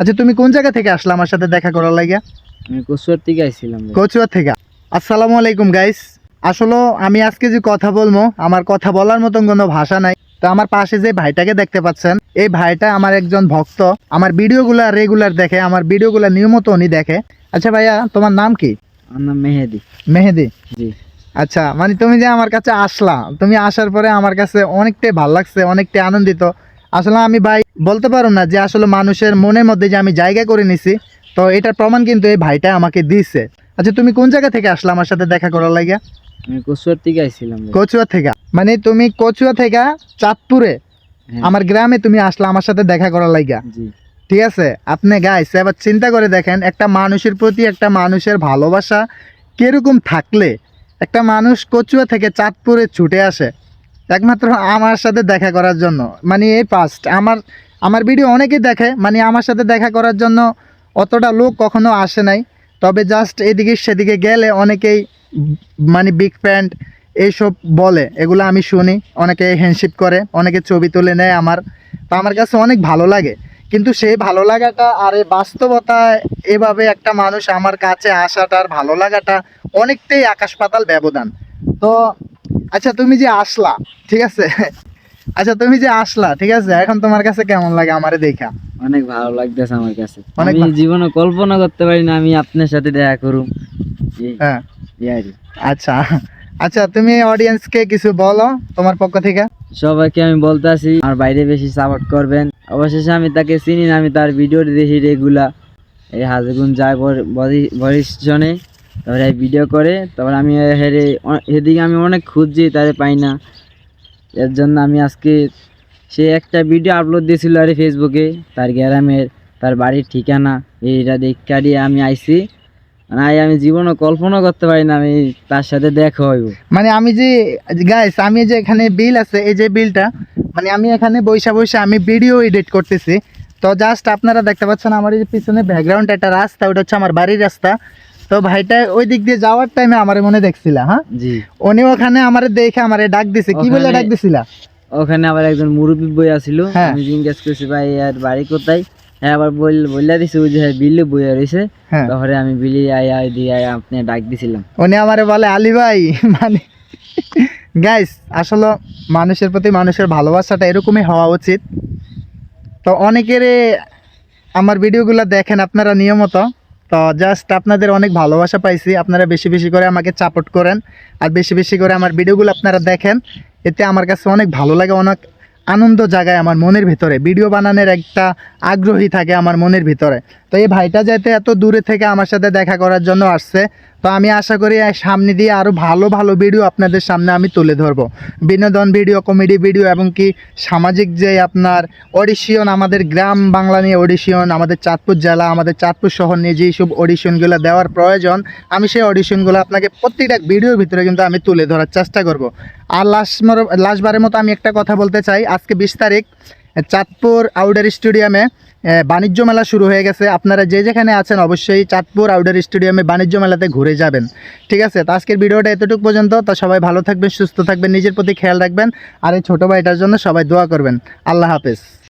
আচ্ছা তুমি কোন জায়গা থেকে আসলে আমার সাথে দেখা করার লাগিয়া? আমি কচুয়ার থেকে আইছিলাম ভাই। কচুয়া থেকে। আসসালামু আলাইকুম গাইস আসলে আমি আজকে যে কথা বলব আমার কথা বলার মতন কোনো ভাষা নাই। তো আমার পাশে যে ভাইটাকে দেখতে পাচ্ছেন এই ভাইটা আমার একজন ভক্ত। আমার ভিডিওগুলো রেগুলার দেখে আমার ভিডিওগুলো নিয়মিত উনি দেখে। আচ্ছা ভাইয়া তোমার নাম কি? আমার নাম মেহেদি। মেহেদি? জি। আচ্ছা মানে তুমি যে আমার কাছে আসলা তুমি আসার পরে আমার কাছে অনেকটাই ভালো লাগছে অনেকটাই আনন্দিত। আসলে আমি ভাই বলতে পারো না যে আসলে মানুষের মনের মধ্যে যে আমি জায়গা করে নিছি তো এটার প্রমাণ কিন্তু এই ভাইটা আমাকে দিছে আচ্ছা তুমি কোন জায়গা থেকে আসলে আমার সাথে দেখা করার লাগিয়া? কচুয়ার থেকে আইছিলাম কচুয়া থেকে। মানে তুমি কচুয়া থেকে চাঁদপুরে হ্যাঁ, আমার গ্রামে তুমি আসলে আমার সাথে দেখা করার লাগিয়া। ঠিক আছে? আপনি গাইস এবার চিন্তা করে দেখেন একটা মানুষের প্রতি একটা মানুষের ভালোবাসা কীরকম থাকলে একটা মানুষ কচুয়া থেকে চাঁদপুরে ছুটে আসে? একমাত্র আমার সাথে দেখা করার জন্য। মানে এই ফার্স্ট আমার আমার ভিডিও অনেকেই দেখে মানে আমার সাথে দেখা করার জন্য অতটা লোক কখনো আসে নাই। তবে জাস্ট এদিকে সেদিকে গেলে অনেকেই মানে বিগ প্যান্ট এইসব বলে। এগুলো আমি শুনি, অনেকে হ্যান্ডশিপ করে, অনেকে ছবি তুলে নেয় আমার। তো আমার কাছে অনেক ভালো লাগে। কিন্তু সেই ভালো লাগাটা আর এই বাস্তবতায় এভাবে একটা মানুষ আমার কাছে আসাটার ভালো লাগাটা অনেকটাই আকাশ পাতাল ব্যবধান। তো আচ্ছা তুমি যে আসলা ঠিক আছে? আচ্ছা তুমি যে আসলা ঠিক আছে? এখন তোমার কাছে কেমন লাগে আমারে দেখা? অনেক ভালো লাগতেছে আমার কাছে। অনেক আমি জীবনে কল্পনা করতে পারি না আমি আপনার সাথে দেখা করুম। হ্যাঁ। আর কি। আচ্ছা আচ্ছা তুমি অডিয়েন্সকে কিছু বলো তোমার পক্ষ থেকে। সবাইকে আমি বলতে আসি আমার বাইরে বেশি সাপোর্ট করবেন। অবশেষে আমি তাকে চিনি না আমি তার ভিডিও দেখি রেগুলার এই হাজগুন যায় বরিশজনে তারপরে ভিডিও করে, তারপরে আমি হেরে এদিকে আমি অনেক খুঁজছি, তারে পাই না। এর জন্য আমি আজকে সে একটা ভিডিও আপলোড দিয়েছিল আরে ফেসবুকে তার গ্রামের, তার বাড়ির ঠিকানা, এইটা দেখা দিয়ে আমি আইছি। মানে আই, আমি জীবনে কল্পনা করতে পারি না, আমি তার সাথে দেখা হইব। মানে আমি যে গাইস আমি যে এখানে বিল আছে, এই যে বিলটা মানে আমি এখানে বৈশা বৈশা আমি ভিডিও এডিট করতেছি। তো জাস্ট আপনারা দেখতে পাচ্ছেন আমার এই পিছনে ব্যাকগ্রাউন্ড একটা রাস্তা, ওটা হচ্ছে আমার বাড়ির রাস্তা। তো ভাইটা ওই দিক দিয়ে যাওয়ার টাইমে আমার মনে দেখছিলা হ্যাঁ? জি। উনি ওখানে আমার দেখে আমারে ডাক দিছে। কি বলে ডাক দিছিলা? ওখানে আবার একজন মুরব্বী বই আছিল হ্যাঁ। আমি জিজ্ঞেস করছি ভাই আর বাড়ি কোথায়? হ্যাঁ আবার বল বললা দিছে ওই যে বিলে বইয়া রয়েছে হ্যাঁ। তারপরে আমি বিলি আই আই দিয়ে আই আপনি ডাক দিছিলাম। উনি আমারে বলে আলী ভাই মানে গাইস আসলে মানুষের প্রতি মানুষের ভালোবাসাটা এরকমই হওয়া উচিত। তো অনেকেরে আমার ভিডিওগুলো দেখেন আপনারা নিয়মিত। তো জাস্ট আপনাদের অনেক ভালোবাসা পাইছি। আপনারা বেশি বেশি করে আমাকে সাপোর্ট করেন আর বেশি বেশি করে আমার ভিডিওগুলো আপনারা দেখেন। এতে আমার কাছে অনেক ভালো লাগে, অনেক আনন্দ জাগায় আমার মনের ভিতরে। ভিডিও বানানোর একটা আগ্রহী থাকে আমার মনের ভিতরে। তো এই ভাইটা যাতে এত দূরে থেকে আমার সাথে দেখা করার জন্য আসছে। তো আমি আশা করি সামনে দিয়ে আরও ভালো ভালো ভিডিও আপনাদের সামনে আমি তুলে ধরবো। বিনোদন ভিডিও কমেডি ভিডিও এবং কি সামাজিক যে আপনার অডিশন আমাদের গ্রাম বাংলা নিয়ে অডিশন আমাদের চাঁদপুর জেলা, আমাদের চাঁদপুর শহর নিয়ে যেই সব অডিশনগুলো দেওয়ার প্রয়োজন, আমি সেই অডিশনগুলো আপনাকে প্রত্যেকটা ভিডিওর ভিতরে কিন্তু আমি তুলে ধরার চেষ্টা করব। আর লাস্ট লাস্টবারের মতো আমি একটা কথা বলতে চাই। আজকে বিশ তারিখ, চাঁদপুর আউটার স্টেডিয়ামে বাণিজ্য মেলা শুরু হয়ে গেছে। আপনারা যে যেখানে আছেন অবশ্যই চাঁদপুর আউডার স্টেডিয়ামে বাণিজ্য মেলাতে ঘুরে যাবেন। ঠিক আছে? তো আজকের ভিডিওটা এতটুকু পর্যন্ত। তো সবাই ভালো থাকবেন, সুস্থ থাকবেন, নিজের প্রতি খেয়াল রাখবেন। আর এই ছোটো ভাইটার জন্য সবাই দোয়া করবেন। আল্লাহ হাফেজ।